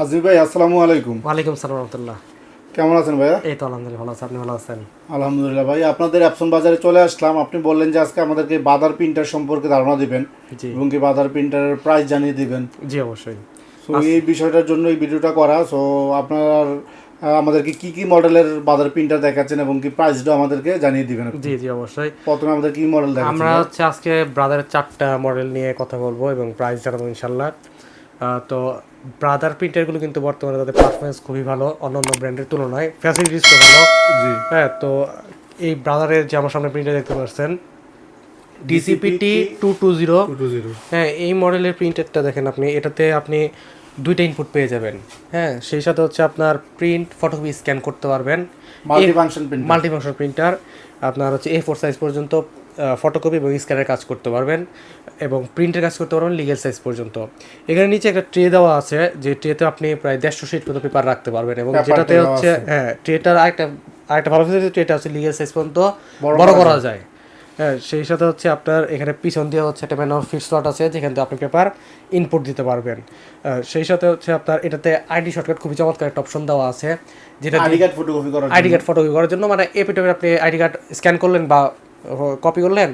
আজিম ভাই আসসালামু আলাইকুম। ওয়ালাইকুম সালাম রহমতুল্লাহ। কেমন আছেন ভাইয়া? এই তো আলহামদুলিল্লাহ ভালো আছে। আপনি ভালো আছেন? আলহামদুলিল্লাহ ভাই আপনাদের অ্যাপসন বাজারে চলে আসলাম। আপনি বললেন যে আজকে আমাদেরকে বাদার প্রিন্টার সম্পর্কে ধারণা দিবেন এবং কি বাদার প্রিন্টারের প্রাইস জানিয়ে দিবেন। জি অবশ্যই। সো এই বিষয়টার জন্য এই ভিডিওটা করা। সো আপনার আমাদেরকে কি কি মডেলের বাদার প্রিন্টার দেখাচ্ছেন এবং কি প্রাইসটা আমাদেরকে জানিয়ে দিবেন জি জি অবশ্যই। প্রথমে আমাদের কি মডেল দেখাচ্ছেন আমরা হচ্ছে আজকে ব্রাদারের চারটা মডেল নিয়ে কথা বলব এবং প্রাইস জানাব ইনশাল্লাহ আহ, তো ব্রাদার প্রিন্টারগুলো কিন্তু বর্তমানে তাদের পারফরমেন্স খুবই ভালো অন্যান্য ব্র্যান্ডের তুলনায়। ফ্যাসিলিটিস তো ভালো। হ্যাঁ তো এই ব্রাদারের যে আমার সামনে প্রিন্টার দেখতে পাচ্ছেন ডিসিপিটি টু টু জিরো হ্যাঁ এই মডেলের প্রিন্টারটা দেখেন আপনি এটাতে আপনি দুইটা ইনপুট পেয়ে যাবেন। হ্যাঁ সেই সাথে হচ্ছে আপনার প্রিন্ট ফটোকপি স্ক্যান করতে পারবেন। Multi function printer multifunction printer আপনার হচ্ছে এ ফোর সাইজ পর্যন্ত ফটোকপি এবং স্ক্যানের কাজ করতে পারবেন এবং প্রিন্টের কাজ করতে পারবেন লিগেল সাইজ পর্যন্ত। এখানে নিচে একটা ট্রে দেওয়া আছে যে ট্রেতে আপনি প্রায় দেড়শো শিট মতো পেপার রাখতে পারবেন এবং যেটাতে হচ্ছে হ্যাঁ ট্রেটার আরেকটা আরেকটা ভালো ফেসিলিটি ট্রেটা হচ্ছে লিগেল সাইজ পর্যন্ত বড় করা যায়। হ্যাঁ সেই সাথে হচ্ছে আপনার এখানে পিছন দিয়ে হচ্ছে একটা ম্যানুয়াল ফিট স্লট আছে যেখান থেকে আপনি পেপার ইনপুট দিতে পারবেন। সেই সাথে হচ্ছে আপনার এটাতে আইডি শর্টকাট খুবই চমৎকার একটা অপশন দেওয়া আছে যেটা আইডি কার্ড ফটোকপি করার আইডি কার্ড ফটো করার জন্য মানে এপিটোপে আপনি আইডি কার্ড স্ক্যান করলেন বা কপি করলেন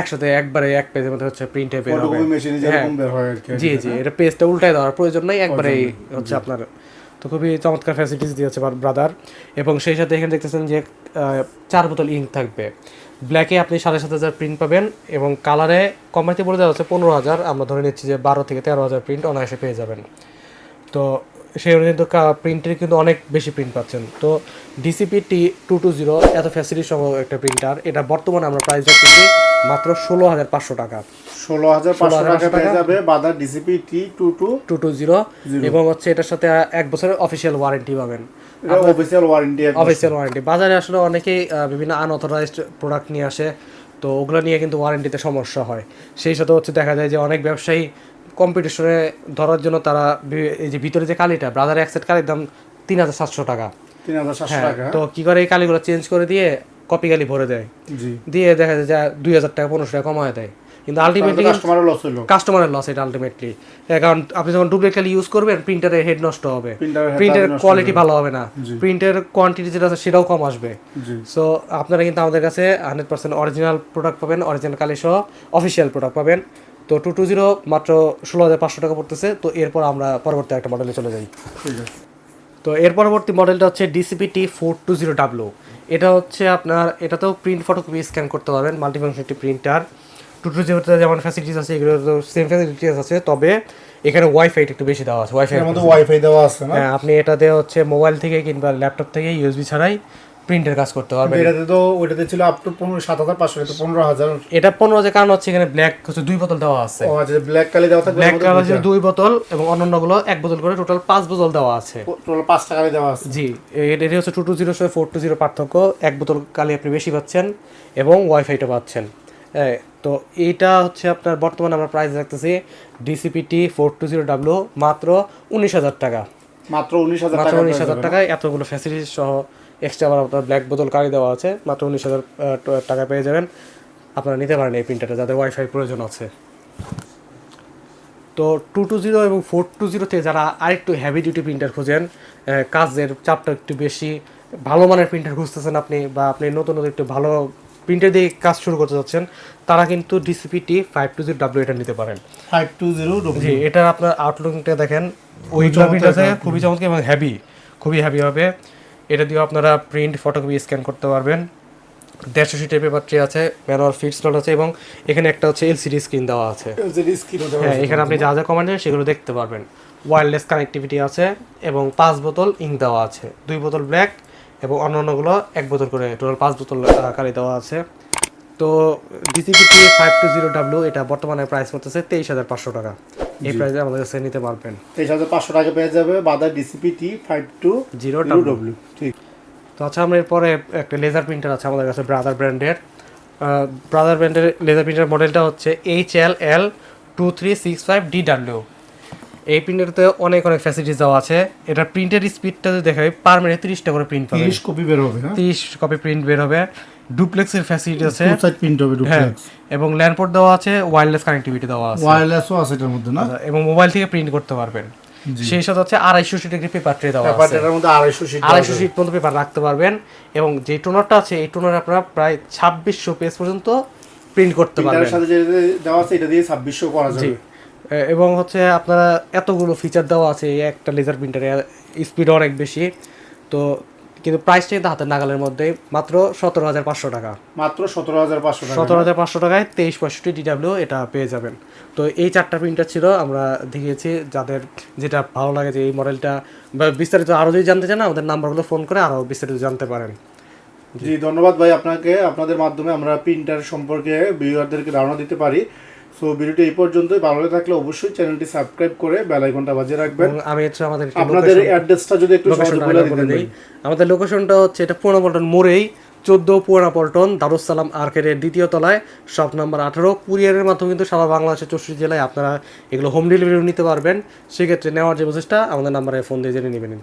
একসাথে একবারে এক পেজের মধ্যে হচ্ছে প্রিন্টে বের হবে। হয়। জি জি এটা পেজটা উল্টায় দেওয়ার প্রয়োজন নাই একবারেই হচ্ছে আপনার। তো খুবই চমৎকার ফ্যাসিলিটিস দিয়েছে ব্রাদার এবং সেই সাথে এখানে দেখতেছেন যে চার বোতল ইঙ্ক থাকবে। ব্ল্যাকে আপনি সাড়ে সাত হাজার প্রিন্ট পাবেন এবং কালারে কমাইতে বলে দেওয়া হচ্ছে পনেরো হাজার। আমরা ধরে নিচ্ছি যে বারো থেকে তেরো হাজার প্রিন্ট অনায়াসে পেয়ে যাবেন। তো সেই অনুযায়ী কিন্তু প্রিন্টের কিন্তু অনেক বেশি প্রিন্ট পাচ্ছেন। তো DCP T two two zero এত ফ্যাসিলিটি সহ একটা প্রিন্টার এটা বর্তমানে আমরা প্রাইস রাখতেছি মাত্র ষোলো হাজার পাঁচশো টাকা। ষোলো হাজার পাঁচশো টাকা পেয়ে যাবে brother DCP T two two two two zero এবং হচ্ছে এটার সাথে এক বছরের অফিসিয়াল ওয়ারেন্টি পাবেন। অফিসিয়াল ওয়ারেন্টি অফিসিয়াল ওয়ারেন্টি বাজারে আসলে অনেকেই বিভিন্ন আনঅথরাইজড প্রোডাক্ট নিয়ে আসে তো ওগুলো নিয়ে কিন্তু ওয়ারেন্টিতে সমস্যা হয়। সেই সাথে হচ্ছে দেখা যায় যে অনেক ব্যবসায়ী কম্পিটিশনে ধরার জন্য তারা এই যে ভিতরে যে কালিটা ব্রাদার একসেট কালির দাম তিন হাজার সাতশো টাকা। তিন হাজার সাতশো হ্যাঁ টাকা। তো কি করে এই কালিগুলো চেঞ্জ করে দিয়ে কপি কালি ভরে দেয়। দিয়ে দেখা যায় যে দুই হাজার টাকা পনেরোশো টাকা কমায় দেয়। কিন্তু আলটিমেটলি কাস্টমারের লস হলো কাস্টমারের লস এটা আলটিমেটলি কারণ আপনি যখন ডুপ্লিকেট কালি ইউজ করবেন প্রিন্টারের হেড নষ্ট হবে। প্রিন্টের কোয়ালিটি ভালো হবে না। প্রিন্টের কোয়ান্টিটি যেটা আছে সেটাও কম আসবে। সো আপনারা কিন্তু আমাদের কাছে হান্ড্রেড পার্সেন্ট অরিজিনাল প্রোডাক্ট পাবেন অরিজিনাল কালি সহ অফিসিয়াল প্রোডাক্ট পাবেন। তো টু টু জিরো মাত্র ষোলো হাজার পাঁচশো টাকা পড়তেছে। তো এরপর আমরা পরবর্তী একটা মডেলে চলে যাই। তো এর পরবর্তী মডেলটা হচ্ছে DCPT four two zero W এটা হচ্ছে আপনার এটাতেও প্রিন্ট ফটোকপি স্ক্যান করতে পারবেন মাল্টিফাংশন একটি প্রিন্টার টু টু জিরোতে যেমন ফ্যাসিলিটিস আছে এগুলো তো সেম ফ্যাসিলিটিস আছে তবে এখানে ওয়াইফাই একটু বেশি দেওয়া আছে ওয়াইফাই মধ্যে ওয়াইফাই দেওয়া আছে হ্যাঁ আপনি এটাতে হচ্ছে মোবাইল থেকে কিংবা ল্যাপটপ থেকে ইউএসবি ছাড়াই প্রিন্টের কাজ করতে পারবেন এটাতে তো ওইটাতে ছিল আপ টু পনেরো সাত হাজার পাঁচশো এটা পনেরো হাজার। এটা পনেরো যে কারণ হচ্ছে এখানে ব্ল্যাক হচ্ছে দুই বোতল দেওয়া আছে। আচ্ছা ব্ল্যাক কালি দেওয়া থাকবে ব্ল্যাক কালার হচ্ছে দুই বোতল এবং অন্যান্যগুলো এক বোতল করে টোটাল পাঁচ বোতল দেওয়া আছে। টোটাল পাঁচ টাকা দেওয়া আছে। জি এটি হচ্ছে টু টু জিরো সঙ্গে ফোর টু জিরো পার্থক্য। এক বোতল কালি আপনি বেশি পাচ্ছেন এবং ওয়াইফাইটা পাচ্ছেন। তো এইটা হচ্ছে আপনার বর্তমানে আমরা প্রাইস রাখতেছি DCPT four two zero W মাত্র উনিশ হাজার টাকা। মাত্র উনিশ হাজার টাকা উনিশ হাজার টাকায় এতগুলো ফ্যাসিলিটি সহ এক্সট্রা আবার আপনার ব্ল্যাক বোতল কালি দেওয়া আছে মাত্র উনিশ হাজার টাকা পেয়ে যাবেন। আপনারা নিতে পারেন এই প্রিন্টারটা যাদের ওয়াইফাই প্রয়োজন আছে। তো টু টু জিরো এবং ফোর টু জিরোতে যারা আরেকটু হেভি ডিউটি প্রিন্টার খুঁজেন কাজের চাপটা একটু বেশি ভালো মানের প্রিন্টার খুঁজতেছেন আপনি বা আপনি নতুন নতুন একটু ভালো প্রিন্টার দিয়ে কাজ শুরু করতে যাচ্ছেন তারা কিন্তু DCPT five two zero W এটা নিতে পারেন। ফাইভ টু জিরো জি এটা আপনার আউটলুকটা দেখেন ওই খুবই চমৎকার এবং হেভি খুবই হ্যাভি হবে। এটা দিয়েও আপনারা প্রিন্ট ফটোকপি স্ক্যান করতে পারবেন। দেড়শো সিটের পেপার ট্রে আছে ম্যানুয়াল ফিট স্লট আছে এবং এখানে একটা হচ্ছে এলসিডি স্ক্রিন দেওয়া আছে। হ্যাঁ এখানে আপনি যা যা কমান্ড সেগুলো দেখতে পারবেন। ওয়্যারলেস কানেক্টিভিটি আছে এবং পাঁচ বোতল ইঙ্ক দেওয়া আছে। দুই বোতল ব্ল্যাক এবং অন্যান্যগুলো এক বোতল করে টোটাল পাঁচ বোতল কালি দেওয়া আছে। তো DCPT five two zero W এটা বর্তমানে প্রাইস করতেছে তেইশ হাজার পাঁচশো টাকা। এই প্রাইসে আমাদের কাছে নিতে পারবেন। তেইশ হাজার পাঁচশো টাকা পেয়ে যাবে brother DCP T five two zero W ঠিক। তো আচ্ছা আমরা এরপরে একটা লেজার প্রিন্টার আছে আমাদের কাছে ব্রাদার ব্র্যান্ডের ব্রাদার ব্র্যান্ডের লেজার প্রিন্টার মডেলটা হচ্ছে H L L two three six five D W এই প্রিন্টারতে অনেক অনেক ফ্যাসিলিটিস দেওয়া আছে। এটা প্রিন্টের স্পিডটা যদি দেখাই পার মিনিট তিরিশটা করে প্রিন্ট পাবে তিরিশ কপি বের হবে হ্যাঁ? তিরিশ কপি প্রিন্ট বের হবে। ডুপ্লেক্সের ফ্যাসিলিটি আছে। টু সাইড প্রিন্ট হবে হ্যাঁ ডুপ্লেক্স এবং ল্যান্ডপোর্ট দেওয়া আছে ওয়্যারলেস কানেক্টিভিটি দেওয়া আছে। ওয়্যারলেসও আছে এটার মধ্যে না? আচ্ছা, এবং মোবাইল থেকে প্রিন্ট করতে পারবেন। সেই সাথে হচ্ছে আড়াইশো সিটের একটি পেপার ট্রে দেওয়া আছে। আড়াইশো সিট আড়াইশো সিট পর্যন্ত পেপার রাখতে পারবেন এবং যে টোনারটা আছে এই টোনার আপনারা প্রায় ছাব্বিশশো পেজ পর্যন্ত প্রিন্ট করতে পারবেন। সাথে যেটা দেওয়া আছে এটা দিয়ে ছাব্বিশশো করা যাবে। এবং হচ্ছে আপনারা এতগুলো ফিচার দেওয়া আছে এই একটা লেজার প্রিন্টারে স্পিড অনেক বেশি। তো কিন্তু প্রাইসটা কিন্তু হাতের নাগালের মধ্যে মাত্র সতেরো হাজার পাঁচশো টাকা। মাত্র সতেরো হাজার পাঁচশো সতেরো হাজার পাঁচশো টাকায় তেইশ পঁয়ষট্টি ডিডাব্লিউ এটা পেয়ে যাবেন। তো এই চারটা প্রিন্টার ছিল আমরা দেখিয়েছি যাদের যেটা ভালো লাগে যে এই মডেলটা বিস্তারিত আরও যদি জানতে চান আমাদের নাম্বারগুলো ফোন করে আরও বিস্তারিত জানতে পারেন। জি ধন্যবাদ ভাই আপনাকে। আপনাদের মাধ্যমে আমরা প্রিন্টার সম্পর্কে ভিউয়ারদেরকে ধারণা দিতে পারি। সো ভিডিওটি এই পর্যন্তই। ভালো থাকলে অবশ্যই চ্যানেলটি সাবস্ক্রাইব করে বেল আইকনটা বাজিয়ে রাখবেন। আমি হচ্ছে আমাদের আপনাদের অ্যাড্রেসটা যদি একটু সহজে বলে বলে ভাই। দিই। আমাদের লোকেশনটা হচ্ছে এটা পুরানা পল্টন মোড়েই চোদ্দ পুরানা পল্টন দারুসালাম আর্কেডের দ্বিতীয় তলায় শপ নাম্বার আঠারো। কুরিয়ারের মাধ্যমে কিন্তু সারা বাংলাদেশের চৌষট্টি জেলায় আপনারা এগুলো হোম ডেলিভারি নিতে পারবেন। সেক্ষেত্রে নেওয়ার যে প্রসেসটা আমাদের নাম্বারে ফোন দিয়ে জেনে নেবেন।